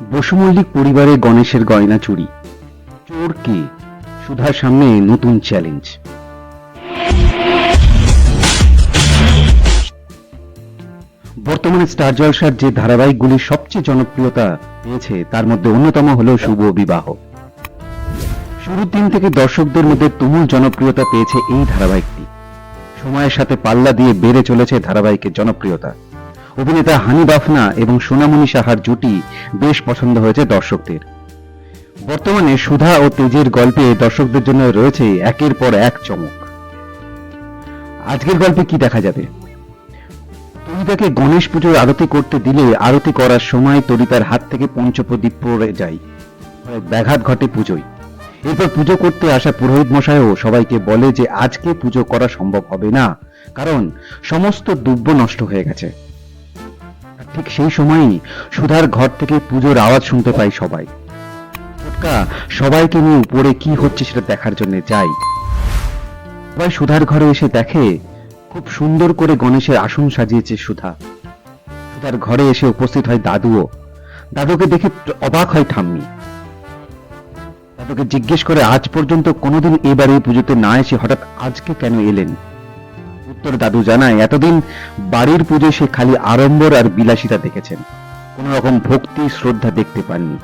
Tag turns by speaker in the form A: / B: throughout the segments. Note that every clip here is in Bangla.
A: বসুমল্লিক পরিবারে গণেশের গয়না চুরি। চোর কে? সুধার সামনে নতুন চ্যালেঞ্জ। বর্তমানে স্টার জলসার যে ধারাবাহিকগুলি সবচেয়ে জনপ্রিয়তা পেয়েছে, তার মধ্যে অন্যতম হলো শুভ বিবাহ। শুরুর দিন থেকে দর্শকদের মধ্যে তুমুল জনপ্রিয়তা পেয়েছে এই ধারাবাহিকটি। সময়ের সাথে পাল্লা দিয়ে বেড়ে চলেছে ধারাবাহিকের জনপ্রিয়তা। অভিনেতা হানি বাফনা এবং সোনামণি সাহার জুটি বেশ পছন্দ হয়েছে দর্শকদের। বর্তমানে সুধা ও তেজের গল্পে দর্শকদের জন্য রয়েছে একের পর এক চমক। আজকের গল্পে কি দেখা যাবে? তরিতাকে গণেশ পুজোর আরতি করতে দিলে আরতি করার সময় তরিতার হাত থেকে পঞ্চপ্রদীপ পড়ে যায়। ব্যাঘাত ঘটে পুজোয়। এরপর পুজো করতে আসা পুরোহিত মশাইও সবাইকে বলে যে, আজকে পুজো করা সম্ভব হবে না। কারণ সমস্ত দুব্য নষ্ট হয়ে গেছে। ঠিক সেই সময়ই সুধার ঘর থেকে পুজোর আওয়াজ শুনতে পাই সবাই। সবাইকে নিয়ে উপরে কি হচ্ছে সেটা দেখার জন্য যাই। সবাই সুধার ঘরে এসে দেখে, খুব সুন্দর করে গণেশের আসন সাজিয়েছে সুধা। সুধার ঘরে এসে উপস্থিত হয় দাদুও। দাদুকে দেখে অবাক হয় ঠাম্মি। দাদুকে জিজ্ঞেস করে, আজ পর্যন্ত কোনোদিন এবারে পুজোতে না এসে হঠাৎ আজকে কেন এলেন? উত্তর দাদু জানায়, এতদিন বাড়ির পুজো সে খালি আড়ম্বর আর বিলাসিতা দেখেছেন। কোন রকম ভক্তি, শ্রদ্ধা দেখতে পাননি।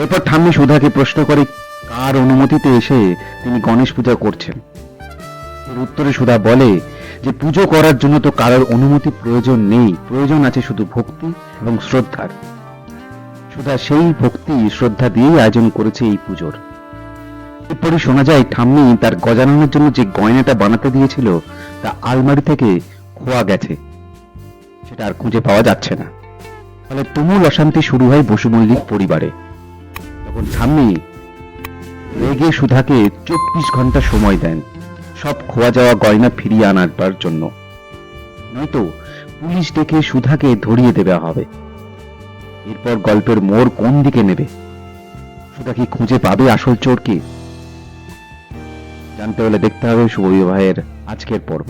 A: এরপর ঠাম্মি সুধাকে প্রশ্ন করে, কার অনুমতিতে এসে তিনি গণেশ পূজা করছেন? উত্তরে সুধা বলে, যে পুজো করার জন্য তো কারোর অনুমতি প্রয়োজন নেই। প্রয়োজন আছে শুধু ভক্তি এবং শ্রদ্ধার। সুধা সেই ভক্তি, শ্রদ্ধা দিয়েই আয়োজন করেছে এই পুজোর। এরপরে শোনা যায়, ঠাম্মি তার গজাননের জন্য যে গয়নাটা বানাতে দিয়েছিল তা আলমারি থেকে খোয়া গেছে। সেটা আর খুঁজে পাওয়া যাচ্ছে না। ফলে তুমুল অশান্তি শুরু হয় বসুমল্লিক পরিবারে। তখন ঠাম্মি রেগে সুধাকে চব্বিশ ঘণ্টা সময় দেন। সব খোয়া যাওয়া গয়না ফিরিয়ে আনার জন্য। নয়তো পুলিশ ডেকে সুধাকে ধরিয়ে দেওয়া হবে। এরপর গল্পের মোড় কোন দিকে নেবে? সুধা কি খুঁজে পাবে আসল চোরকে? জানতে হলে দেখতে হবে শুভ বিবাহের আজকের পর্ব।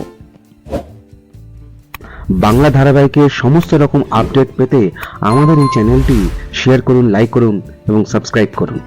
B: বাংলা ধারাবাহিকের সমস্ত রকম আপডেট পেতে আমাদের এই চ্যানেলটি শেয়ার করুন লাইক করুন এবং সাবস্ক্রাইব করুন।